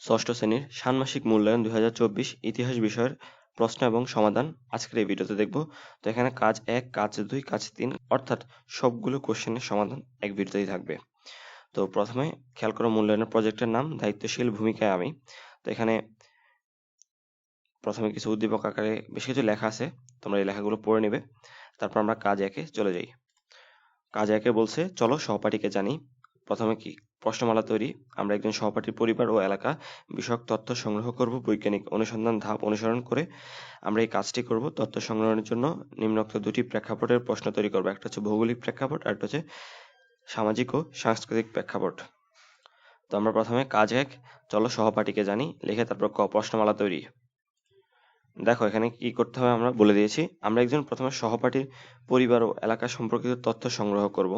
ষষ্ঠ শ্রেণির ষান্মাসিক মূল্যায়ন দুই হাজার চব্বিশ ইতিহাস বিষয়ের প্রশ্ন এবং সমাধান আজকের এই ভিডিওতে দেখব। তো এখানে কাজ এক, কাজ দুই, কাজ তিন, অর্থাৎ সবগুলো কোশ্চেনের সমাধান এক ভিডিওতেই থাকবে। তো প্রথমে খেয়াল করো মূল্যায়নের প্রজেক্টের নাম, দায়িত্বশীল ভূমিকায় আমি। তো এখানে প্রথমে কিছু উদ্দীপক আকারে বেশ কিছু লেখা আছে, তোমরা এই লেখাগুলো পড়ে নেবে। তারপর আমরা কাজ একে চলে যাই। কাজ একে বলছে, চলো সহপাঠীকে জানি প্রথমে কি প্রশ্নমালা তৈরি। আমরা একজন সহপাঠীর পরিবার ও এলাকা। বিষয়ক তথ্য সংগ্রহ করব, বৈজ্ঞানিক অনুসন্ধান, ধাপ অনুসরণ করে আমরা এই কাজটি করব। তথ্য সংগ্রহের জন্য নিম্নোক্ত দুটি প্রেক্ষাপটের প্রশ্ন তৈরি করব। একটা হচ্ছে ভৌগোলিক প্রেক্ষাপট আর একটা হচ্ছে সামাজিক ও সাংস্কৃতিক প্রেক্ষাপট। তো আমরা প্রথমে কাজ এক, চলো সহপাঠীকে জানি, লিখে তারপর ক, প্রশ্নমালা তৈরি। দেখো, এখানে কি করতে হবে আমরা বলে দিয়েছি। আমরা একজন প্রথমে সহপাঠীর পরিবার ও এলাকা সম্পর্কিত তথ্য সংগ্রহ করব।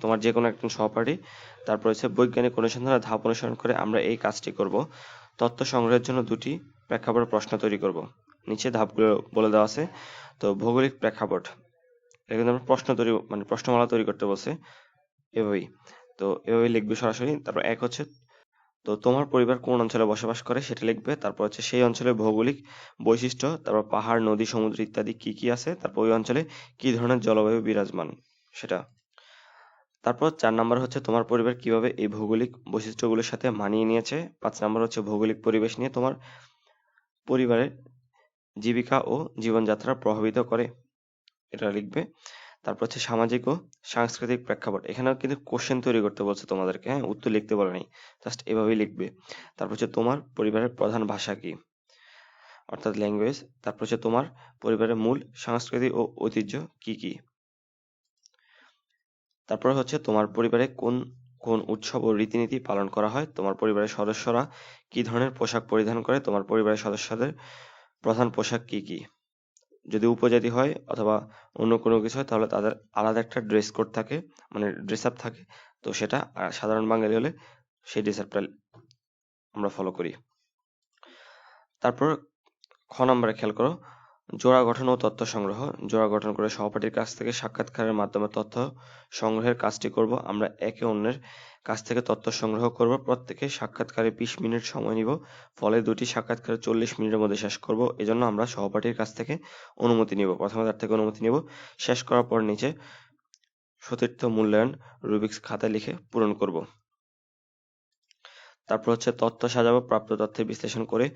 তোমার যে কোনো একজন সহপাঠী, তারপর হচ্ছে বৈজ্ঞানিক অনুসন্ধানের ধাপ অনুসরণ করে আমরা এই কাজটি করব। তথ্য সংগ্রহের জন্য দুটি প্রেক্ষাপট প্রশ্ন তৈরি করব। নিচে ধাপগুলো বলে দেওয়া আছে। তো ভৌগোলিক প্রেক্ষাপট। এখানে আমরা প্রশ্ন তৈরি মানে প্রশ্নমালা তৈরি করতে বলছে। এভাবেই। তো এভাবেই লিখবে সরাসরি। তারপর এক হচ্ছে, তো তোমার পরিবার কোন অঞ্চলে বসবাস করে সেটা লিখবে। তারপর হচ্ছে সেই অঞ্চলের ভৌগোলিক বৈশিষ্ট্য, তারপর পাহাড়, নদী, সমুদ্র ইত্যাদি কি কি আছে, তারপর ওই অঞ্চলে কি ধরনের জলবায়ু বিরাজমান সেটা। তারপর চার নাম্বার হচ্ছে তোমার পরিবার কীভাবে এই ভৌগোলিক বৈশিষ্ট্যগুলোর সাথে মানিয়ে নিয়েছে। পাঁচ নাম্বার হচ্ছে ভৌগোলিক পরিবেশ নিয়ে তোমার পরিবারের জীবিকা ও জীবনযাত্রা প্রভাবিত করে। এটা লিখবে। তারপর হচ্ছে সামাজিক ও সাংস্কৃতিক প্রেক্ষাপট। এখানেও কিন্তু কোশ্চেন তৈরি করতে বলছে তোমাদেরকে। হ্যাঁ উত্তর লিখতে বলে নাই। জাস্ট এভাবেই লিখবে। তারপর হচ্ছে তোমার পরিবারের প্রধান ভাষা কি? অর্থাৎ ল্যাঙ্গুয়েজ তারপর হচ্ছে তোমার পরিবারের মূল সংস্কৃতি ও ঐতিহ্য কি কি? তারপর হচ্ছে তোমার পরিবারে কোন কোন উৎসব ও রীতিনীতি পালন করা হয়? তোমার পরিবারের সদস্যরা কি ধরনের পোশাক পরিধান করে? তোমার পরিবারের সদস্যদের প্রধান পোশাক কি কি? যদি উপজাতি হয় অথবা অন্য কোনো কিছু হয়, তাহলে তাদের আলাদা একটা ড্রেস কোড থাকে মানে ড্রেস আপ থাকে। তো সেটা সাধারণ বাঙালি হলে সেই ড্রেস আপটা আমরা ফলো করি। তারপর খ নম্বরে খেয়াল করো জোড়া গঠন ও তথ্য সংগ্রহ। জোড়া গঠন করে সহপাঠীর কাছ থেকে সাক্ষাৎকারের মাধ্যমে তথ্য সংগ্রহের কাজটি করব। আমরা একে অন্যের কাছ থেকে তথ্য সংগ্রহ করব। প্রত্যেকে সাক্ষাৎকারে বিশ মিনিট সময় নিব। ফলে দুটি সাক্ষাৎকার চল্লিশ মিনিটের মধ্যে শেষ করব। এজন্য আমরা সহপাঠীর কাছ থেকে অনুমতি নিব। প্রথমে তার থেকে অনুমতি নিব। শেষ করার পর নিচে সতীর্থ মূল্যায়ন রুবিক্স খাতায় লিখে পূরণ করব। তারপর হচ্ছে তথ্য সাজাবো, প্রাপ্ত তথ্যের বিশ্লেষণ করে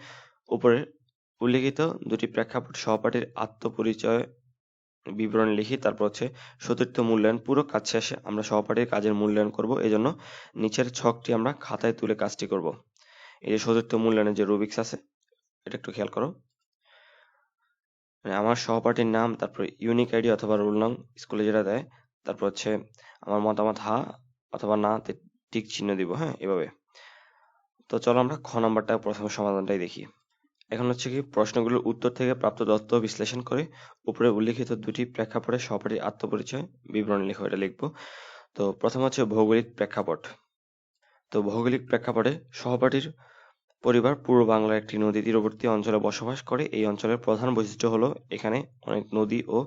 উপরে উল্লিখিত দুটি প্রেক্ষাপট সহপাঠীর আত্মপরিচয় বিবরণ লিখি, তারপর হচ্ছে সতীর্থ মূল্যায়ন। পুরো কাজ শেষে আমরা সহপাঠীর কাজের মূল্যায়ন করব। এজন্য নিচের ছকটি আমরা খাতায় তুলে কাজটি করব। এই যে সতীর্থ মূল্যায়নের যে রুবিক্স আছে, এটা একটু খেয়াল করো। মানে আমার সহপাঠীর নাম, তারপর ইউনিক আইডি অথবা রোল নং স্কুলে যেটা দেয়, তারপর হচ্ছে আমার মতামত হা অথবা না টিক চিহ্ন দিব হ্যাঁ এভাবে। তো চলো আমরা খ নাম্বারটা প্রথম সমাধানটাই দেখি। এখন হচ্ছে কি প্রশ্নগুলোর উত্তর থেকে প্রাপ্ত তথ্য বিশ্লেষণ করে উপরে উল্লিখিত দুটি প্রেক্ষাপটে সহপাঠীর আত্মপরিচয় বিবরণ লেখো, এটা লিখব। তো প্রথম হচ্ছে ভৌগোলিক প্রেক্ষাপট। তো ভৌগোলিক প্রেক্ষাপটে সহপাঠীর পরিবার পূর্ব বাংলার একটি নদী তীরবর্তী অঞ্চলে বসবাস করে। এই অঞ্চলের প্রধান বৈশিষ্ট্য হলো এখানে অনেক নদী ও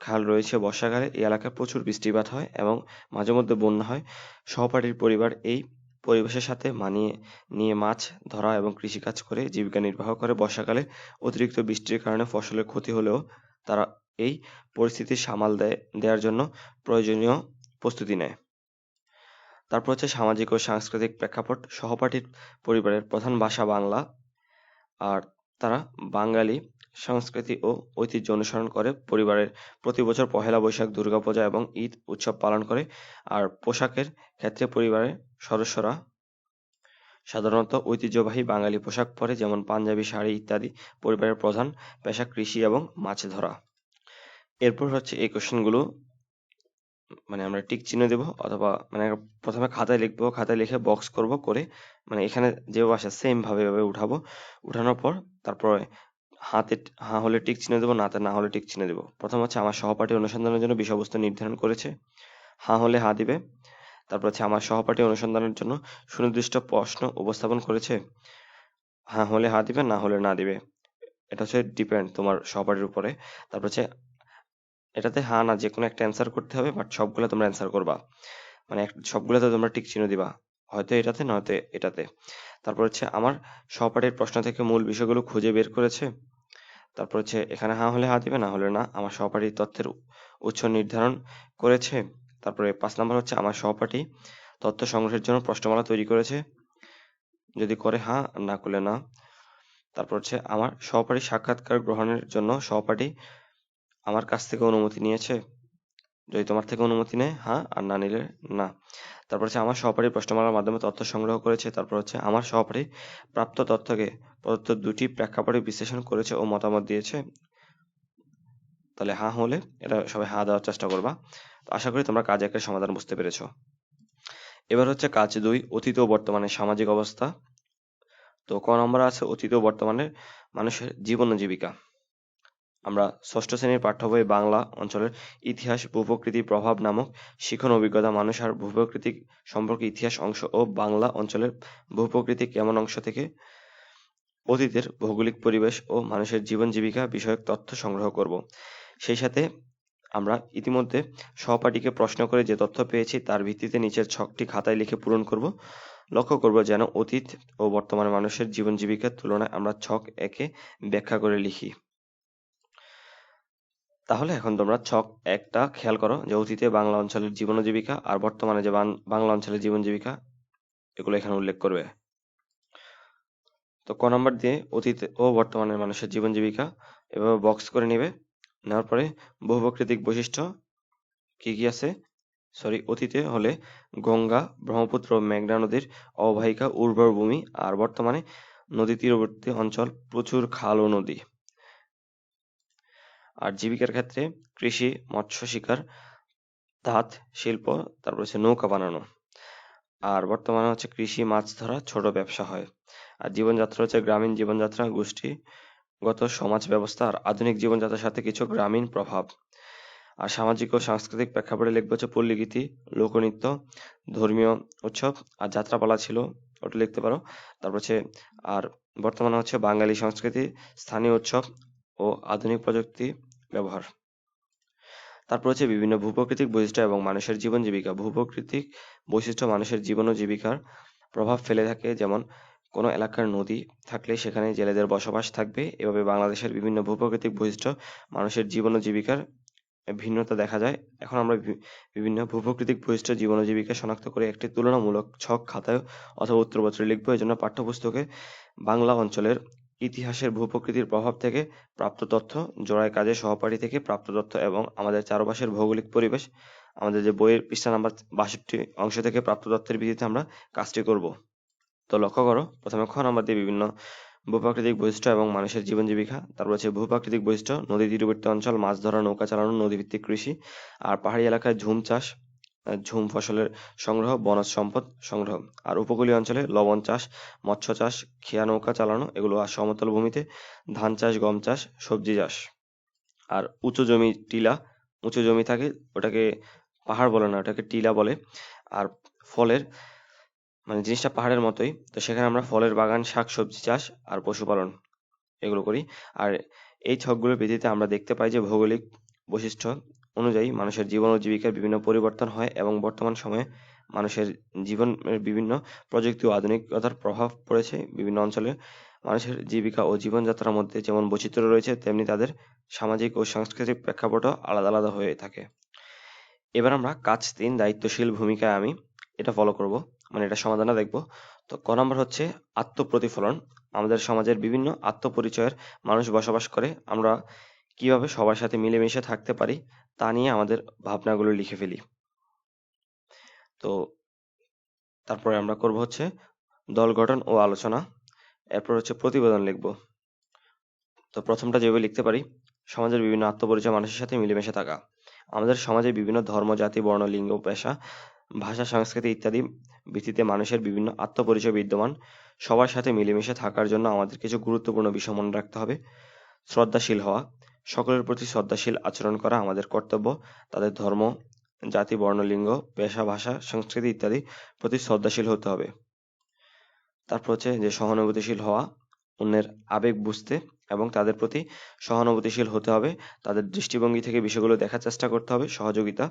খাল রয়েছে বর্ষাকালে। এই এলাকায় প্রচুর বৃষ্টিপাত হয় এবং মাঝে মধ্যে বন্যা হয়। সহপাঠীর পরিবার এই পরিবেশের সাথে মানিয়ে নিয়ে মাছ ধরা এবং কৃষিকাজ করে জীবিকা নির্বাহ করে। বর্ষাকালে অতিরিক্ত বৃষ্টির কারণে ফসলের ক্ষতি হলেও তারা এই পরিস্থিতি সামাল দেয় দেওয়ার জন্য প্রয়োজনীয় প্রস্তুতি নেয়। তারপর হচ্ছে সামাজিক ও সাংস্কৃতিক প্রেক্ষাপট। সহপাঠীর পরিবারের প্রধান ভাষা বাংলা। আর তারা বাঙালি সংস্কৃতি ও ঐতিহ্য অনুসরণ করে। পরিবারের প্রতি বছর পহেলা বৈশাখ, দুর্গাপূজা এবং ঈদ উৎসব পালন করে। আর পোশাকের ক্ষেত্রে পরিবারের সদস্যরা সাধারণত ঐতিহ্যবাহী বাঙালি পোশাক পরে, যেমন পাঞ্জাবি শাড়ি ইত্যাদি পরিবারের প্রধান পেশা কৃষি এবং মাছ ধরা। এরপর হচ্ছে এই কোশ্চেনগুলো মানে আমরা টিক চিহ্ন দেব অথবা মানে প্রথমে খাতায় লিখব, খাতায় লিখে বক্স করব করে মানে এখানে যে আসে সেম ভাবে এভাবে উঠাবো। উঠানোর পর তারপরে হাতে হা হলে টিক চিহ্ন দেবো নাতে না হলে টিক চিহ্ন দেবো। প্রথম হচ্ছে আমার সহপাঠী অনুসন্ধানের জন্য বিষয়বস্তু নির্ধারণ করেছে। হা হলে হা দিবে। তারপর হচ্ছে আমার সহপাঠী অনুসন্ধানের জন্য সুনির্দিষ্ট প্রশ্ন উপস্থাপন করেছে। হ্যাঁ হলে হা দিবে, না হলে না দিবে। এটা হচ্ছে ডিপেন্ড তোমার সহপাঠীর উপরে। তারপর হচ্ছে এটাতে হ্যাঁ না যে কোনো একটা অ্যান্সার করতে হবে বাট সবগুলো তোমরা অ্যান্সার করবা। মানে সবগুলোতে তোমরা টিক চিহ্ন দিবা, হয়তো এটাতে নয়তো এটাতে। তারপর হচ্ছে আমার সহপাঠীর প্রশ্ন থেকে মূল বিষয়গুলো খুঁজে বের করেছে। তারপর হচ্ছে এখানে হ্যাঁ হলে হ্যাঁ দিবে, না হলে না, আমার সহপাঠী তথ্যের উৎস নির্ধারণ করেছে। তারপরে পাঁচ নম্বর হচ্ছে আমার সহপাঠী তথ্য সংগ্রহের জন্য প্রশ্নমালা তৈরি করেছে। যদি করে হ্যাঁ না করলে না। তারপর হচ্ছে আমার সহপাঠী সাক্ষাৎকার গ্রহণের জন্য সহপাঠী আমার কাছ থেকে অনুমতি নিয়েছে। যদি তোমার থেকে অনুমতি নেয় হ্যাঁ আর না নিলে না। তারপর হচ্ছে আমার সহপাঠী প্রশ্নমালার মাধ্যমে তথ্য সংগ্রহ করেছে। তারপর হচ্ছে আমার সহপাঠী প্রাপ্ত তথ্যকে প্রদত্ত দুটি প্রেক্ষাপটে বিশ্লেষণ করেছে ও মতামত দিয়েছে। তাহলে হ্যাঁ হলে এটা সবাই হ্যাঁ দেওয়ার চেষ্টা করবা। তো আশা করি তোমরা কাজ একের সমাধান বুঝতে পেরেছ। এবার হচ্ছে কাজ দুই, অতীত ও বর্তমানে সামাজিক অবস্থা। তো ক নম্বর আছে অতীত ও বর্তমানে মানুষের জীবন জীবিকা। আমরা ষষ্ঠ শ্রেণির পাঠ্য বই বাংলা অঞ্চলের ইতিহাস ভূপ্রকৃতি প্রভাব নামক শিখন অভিজ্ঞতা মানুষ আর ভূপ্রকৃতি সম্পর্কে ইতিহাস অংশ ও বাংলা অঞ্চলের ভূপ্রকৃতি কেমন অংশ থেকে অতীতের ভৌগোলিক পরিবেশ ও মানুষের জীবন জীবিকা বিষয়ক তথ্য সংগ্রহ করব। সেই সাথে আমরা ইতিমধ্যে সহপাঠীকে প্রশ্ন করে যে তথ্য পেয়েছি তার ভিত্তিতে নিচের ছকটি খাতায় লিখে পূরণ করব। লক্ষ্য করব যেন অতীত ও বর্তমানে মানুষের জীবন জীবিকার তুলনায় আমরা ছক একে ব্যাখ্যা করে লিখি। তাহলে এখন তোমরা ছক একটা খেয়াল করো যে অতীতে বাংলা অঞ্চলের জীবন জীবিকা আর বর্তমানে যে বাংলা অঞ্চলের জীবন জীবিকা, এগুলো এখানে উল্লেখ করবে। তো ক নম্বর দিয়ে অতীত ও বর্তমানে মানুষের জীবন জীবিকা এভাবে বক্স করে নেবে। নেওয়ার পরে বহুপ্রাকৃতিক বৈশিষ্ট্য কি কি আছে? সরি অতীতে হলে গঙ্গা, ব্রহ্মপুত্র, মেঘনা নদীর অববাহিকা, উর্বর ভূমি আর বর্তমানে নদী তীরবর্তী অঞ্চল প্রচুর খাল ও নদী। আর জীবিকার ক্ষেত্রে কৃষি, মৎস্য শিকার তাঁত শিল্প, তারপর হচ্ছে নৌকা বানানো। আর বর্তমানে হচ্ছে কৃষি, মাছ ধরা ছোট ব্যবসা হয়। আর জীবনযাত্রা হচ্ছে গ্রামীণ জীবনযাত্রা গোষ্ঠীগত সমাজ ব্যবস্থা আর আধুনিক জীবনযাত্রার সাথে কিছু গ্রামীণ প্রভাব। আর সামাজিক ও সাংস্কৃতিক প্রেক্ষাপটে লিখব হচ্ছে পল্লীগীতি, লোকনৃত্য, ধর্মীয় উৎসব আর যাত্রাপালা ছিল, ওটা লিখতে পারো। তারপর হচ্ছে আর বর্তমানে হচ্ছে বাঙালি সংস্কৃতি, স্থানীয় উৎসব ও আধুনিক প্রযুক্তি ব্যবহার। তারপর হচ্ছে বিভিন্ন ভূপ্রকৃতিক বৈশিষ্ট্য এবং মানুষের জীবন জীবিকা। ভূপ্রকৃতিক বৈশিষ্ট্য মানুষের জীবন ও জীবিকার প্রভাব ফেলে থাকে। যেমন, কোনো এলাকার নদী থাকলে সেখানে জেলেদের বসবাস থাকবে। এভাবে বাংলাদেশের বিভিন্ন ভূপ্রকৃতিক বৈশিষ্ট্য মানুষের জীবন ও জীবিকার ভিন্নতা দেখা যায়। এখন আমরা বিভিন্ন ভূপ্রকৃতিক বৈশিষ্ট্য জীবন ও জীবিকা শনাক্ত করে একটি তুলনামূলক ছক খাতায় অথবা উত্তরপত্রে লিখব। এই জন্য পাঠ্যপুস্তকে বাংলা অঞ্চলের ইতিহাসের ভূপ্রকৃতির প্রভাব থেকে প্রাপ্ত তথ্য, জোড়ায় কাজে সহপাঠী থেকে প্রাপ্ত তথ্য এবং আমাদের চারপাশের ভৌগোলিক পরিবেশ, আমাদের যে বইয়ের পৃষ্ঠা নাম্বার বাষট্টি অংশ থেকে প্রাপ্ত তথ্যের ভিত্তিতে আমরা কাজটি করব। তো লক্ষ্য করো, প্রথমে খ নাম্বার দিয়ে বিভিন্ন ভূপ্রাকৃতিক বৈশিষ্ট্য এবং মানুষের জীবন জীবিকা, তারপর হচ্ছে ভূপ্রাকৃতিক বৈশিষ্ট্য, নদী তীরবর্তী অঞ্চল, মাছ ধরা, নৌকা চালানো, নদীভিত্তিক কৃষি, আর পাহাড়ি এলাকায় ঝুম চাষ ঝুম ফসলের সংগ্রহ, বনজ সম্পদ সংগ্রহ। আর উপকূলীয় অঞ্চলে লবণ চাষ, মৎস্য চাষ, খেয়া নৌকা চালানো, এগুলো আর সমতল ভূমিতে ধান চাষ, গম চাষ, সবজি চাষ। আর উঁচু জমি টিলা, উঁচু জমি থাকে, ওটাকে পাহাড় বলে না, ওটাকে টিলা বলে। আর ফলের মানে জিনিসটা পাহাড়ের মতোই, তো সেখানে আমরা ফলের বাগান শাক সবজি চাষ আর পশুপালন এগুলো করি। আর এই ছকগুলোর ভিত্তিতে আমরা দেখতে পাই যে ভৌগোলিক বৈশিষ্ট্য অনুযায়ী মানুষের জীবন ও জীবিকার বিভিন্ন পরিবর্তন হয় এবং বর্তমান সময়ে মানুষের জীবনের বিভিন্ন প্রযুক্তি ও আধুনিকতার প্রভাব পড়েছে। বিভিন্ন অঞ্চলে মানুষের জীবিকা ও জীবনযাত্রার মধ্যে যেমন বৈচিত্র্য রয়েছে, তেমনি তাদের সামাজিক ও সাংস্কৃতিক প্রেক্ষাপটও আলাদা আলাদা হয়ে থাকে। এবার আমরা কাজ তিন দায়িত্বশীল ভূমিকায় আমি এটা ফলো করব মানে এটা সমাধানে দেখব। তো ক নম্বর হচ্ছে আত্মপ্রতিফলন। আমাদের সমাজের বিভিন্ন আত্মপরিচয়ের মানুষ বসবাস করে। আমরা কীভাবে সবার সাথে মিলেমিশে থাকতে পারি তা নিয়ে আমাদের ভাবনাগুলো লিখে ফেলি। তো তারপরে আমরা করব হচ্ছে দল গঠন ও আলোচনা। এরপর হচ্ছে প্রতিবেদন লিখব। তো প্রথমটা যেভাবে লিখতে পারি, সমাজের বিভিন্ন আত্মপরিচয় মানুষের সাথে মিলেমিশে থাকা। আমাদের সমাজে বিভিন্ন ধর্ম, জাতি, বর্ণ, লিঙ্গ, পেশা, ভাষা, সংস্কৃতি ইত্যাদি ভিত্তিতে মানুষের বিভিন্ন আত্মপরিচয় বিদ্যমান। সবার সাথে মিলেমিশে থাকার জন্য আমাদের কিছু গুরুত্বপূর্ণ বিষয় মনে রাখতে হবে। শ্রদ্ধাশীল হওয়া সকলের প্রতি শ্রদ্ধাশীল আচরণ করা আমাদের কর্তব্য। তাদের ধর্ম, জাতি বর্ণ লিঙ্গ পেশা, ভাষা, সংস্কৃতি ইত্যাদি প্রতি শ্রদ্ধাশীল হতে হবে। তারপর হচ্ছে যে সহানুভূতিশীল হওয়া, অন্যের আবেগ বুঝতে এবং তাদের প্রতি সহানুভূতিশীল হতে হবে। তাদের দৃষ্টিভঙ্গি থেকে বিষয়গুলো দেখার চেষ্টা করতে হবে, সহযোগিতা।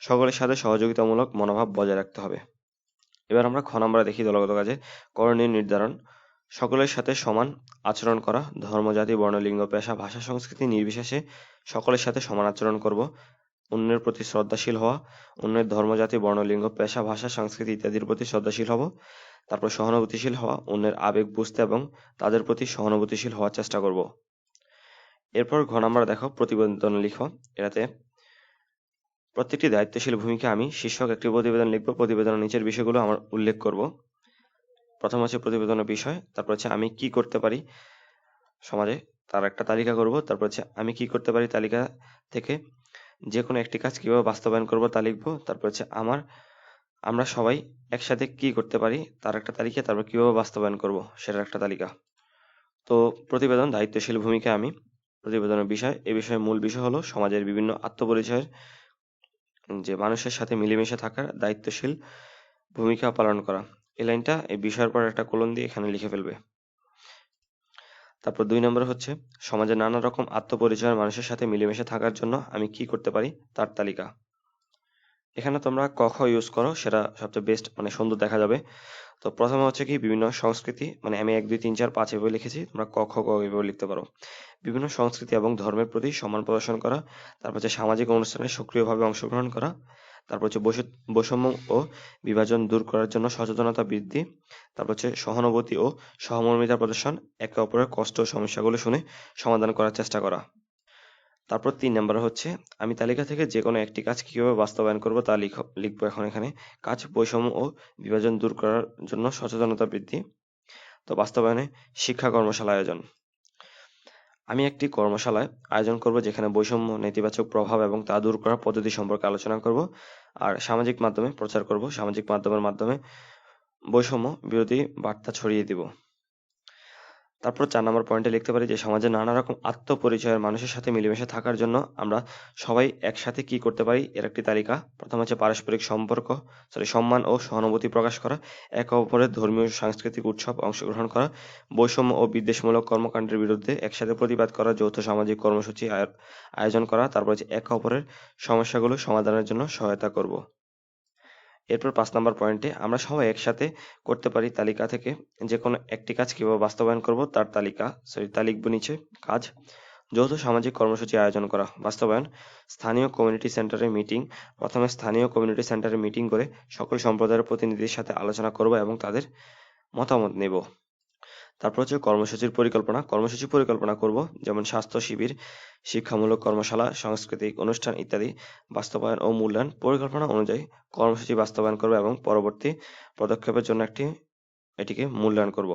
সকলের সাথে সহযোগিতামূলক মনোভাব বজায় রাখতে হবে। এবার আমরা খ নম্বরে দেখি দলগত কাজে করণীয় নির্ধারণ। সকলের সাথে সমান আচরণ করা, ধর্ম, জাতি, বর্ণ, লিঙ্গ, পেশা, ভাষা, সংস্কৃতি নির্বিশেষে সকলের সাথে সমান আচরণ করব। অন্যের প্রতি শ্রদ্ধাশীল হওয়া, অন্যের ধর্ম, জাতি, বর্ণ, লিঙ্গ, পেশা, ভাষা, সংস্কৃতি ইত্যাদির প্রতি শ্রদ্ধাশীল হব। তারপর সহানুভূতিশীল হওয়া, অন্যের আবেগ বুঝতে এবং তাদের প্রতি সহানুভূতিশীল হওয়ার চেষ্টা করব। এরপর ঘ আমরা দেখো, প্রতিবেদন লিখো। এটাতে, প্রত্যেকটি দায়িত্বশীল ভূমিকা আমি শীর্ষক একটি প্রতিবেদন লিখব। প্রতিবেদনের নিচের বিষয়গুলো আমার উল্লেখ করব। প্রথম হচ্ছে প্রতিবেদনের বিষয়, তারপর হচ্ছে আমি কি করতে পারি সমাজে, তার একটা তালিকা করব, তারপর হচ্ছে আমি কি করতে পারি তালিকা থেকে যে কোনো একটি কাজ কীভাবে বাস্তবায়ন করব তা লিখব, তারপর হচ্ছে আমার, আমরা সবাই একসাথে কি করতে পারি তার একটা তালিকা, তারপর কীভাবে বাস্তবায়ন করব সেটার একটা তালিকা। তো প্রতিবেদন, দায়িত্বশীল ভূমিকা আমি প্রতিবেদনের বিষয়, এ বিষয়ে মূল বিষয় হলো সমাজের বিভিন্ন আত্মপরিচয়ের, যে মানুষের সাথে মিলেমিশে থাকার দায়িত্বশীল ভূমিকা পালন করা। এই লাইনটা এই বিষয়ের পর একটা কলম দিয়ে এখানে লিখে ফেলবে। তারপর দুই নম্বর হচ্ছে, সমাজে নানা রকম আত্মপরিচয়ের মানুষের সাথে মিলেমিশে থাকার জন্য আমি কি করতে পারি তার তালিকা। এখানে তোমরা ক, খ ইউজ করো, সেটা সবচেয়ে বেস্ট মানে সুন্দর দেখা যাবে। তো প্রথমে হচ্ছে কি, বিভিন্ন সংস্কৃতি মানে আমি এক, দুই, তিন, চার, পাঁচ এভাবে লিখেছি, তোমরা ক, খ, গ এভাবে লিখতে পারো। বিভিন্ন সংস্কৃতি এবং ধর্মের প্রতি সম্মান প্রদর্শন করা, তারপর হচ্ছে সামাজিক অনুষ্ঠানে সক্রিয়ভাবে অংশগ্রহণ করা তারপর হচ্ছে বৈষম্য ও বিভাজন দূর করার জন্য সচেতনতা বৃদ্ধি, তারপর হচ্ছে সহানুভূতি ও সহমর্মিতা প্রদর্শন, একে অপরের কষ্ট ও সমস্যাগুলো শুনে সমাধান করার চেষ্টা করা। তারপর তিন নম্বর হচ্ছে, আমি তালিকা থেকে যে কোনো একটি কাজ কীভাবে বাস্তবায়ন করব তা লিখ, লিখব এখন এখানে। কাজ, বৈষম্য ও বিভাজন দূর করার জন্য সচেতনতা বৃদ্ধি। তো বাস্তবায়নে শিক্ষা কর্মশালা আয়োজন। আমি একটি কর্মশালায় আয়োজন করব যেখানে বৈষম্য, নেতিবাচক প্রভাব এবং তা দূর করার পদ্ধতি সম্পর্কে আলোচনা করব আর সামাজিক মাধ্যমে প্রচার করব। সামাজিক মাধ্যমের মাধ্যমে বৈষম্য বিরোধী বার্তা ছড়িয়ে দিব। তারপর চার নম্বর পয়েন্টে লিখতে পারি যে, সমাজে নানা রকম আত্মপরিচয়ের মানুষের সাথে মিলেমিশে থাকার জন্য আমরা সবাই একসাথে কি করতে পারি, এর একটি তালিকা। প্রথম হচ্ছে পারস্পরিক সম্পর্ক সরি সম্মান ও সহানুভূতি প্রকাশ করা। একে অপরের ধর্মীয় সাংস্কৃতিক উৎসব অংশগ্রহণ করা। বৈষম্য ও বিদ্বেষমূলক কর্মকাণ্ডের বিরুদ্ধে একসাথে প্রতিবাদ করা, যৌথ সামাজিক কর্মসূচি আয়োজন করা। তারপর হচ্ছে একে অপরের সমস্যাগুলো সমাধানের জন্য সহায়তা করব। এরপর পাঁচ নাম্বার পয়েন্টে আমরা সবাই একসাথে করতে পারি তালিকা থেকে। যে কোনো একটি কাজ কীভাবে বাস্তবায়ন করব তার তালিকা সরি তা নিচে, কাজ। যৌথ সামাজিক কর্মসূচি আয়োজন করা, বাস্তবায়ন। স্থানীয় কমিউনিটি সেন্টারের মিটিং প্রথমে স্থানীয় কমিউনিটি সেন্টারে মিটিং করে সকল সম্প্রদায়ের প্রতিনিধির সাথে আলোচনা করব এবং তাদের মতামত নেব। তারপর হচ্ছে কর্মসূচির পরিকল্পনা। কর্মসূচি পরিকল্পনা করব, যেমন স্বাস্থ্য শিবির, শিক্ষামূলক কর্মশালা, সাংস্কৃতিক অনুষ্ঠান ইত্যাদি, বাস্তবায়ন ও মূল্যায়ন। পরিকল্পনা অনুযায়ী কর্মসূচি বাস্তবায়ন করব এবং পরবর্তী পদক্ষেপের জন্য একটি, এটিকে মূল্যায়ন করব।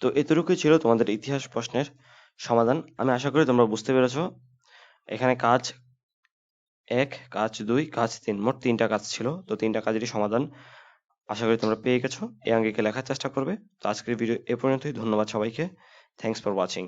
তো এতটুকুই ছিল তোমাদের ইতিহাস প্রশ্নের সমাধান। আমি আশা করি তোমরা বুঝতে পেরেছ। এখানে কাজ এক, কাজ দুই, কাজ তিন, মোট তিনটা কাজ ছিল। তো তিনটা কাজেরই সমাধান আশা করি তোমরা পেয়ে গেছো। এই আঙ্গিকে লেখার চেষ্টা করবে। তো আজকের ভিডিও এ পর্যন্তই। ধন্যবাদ সবাইকে। Thanks for watching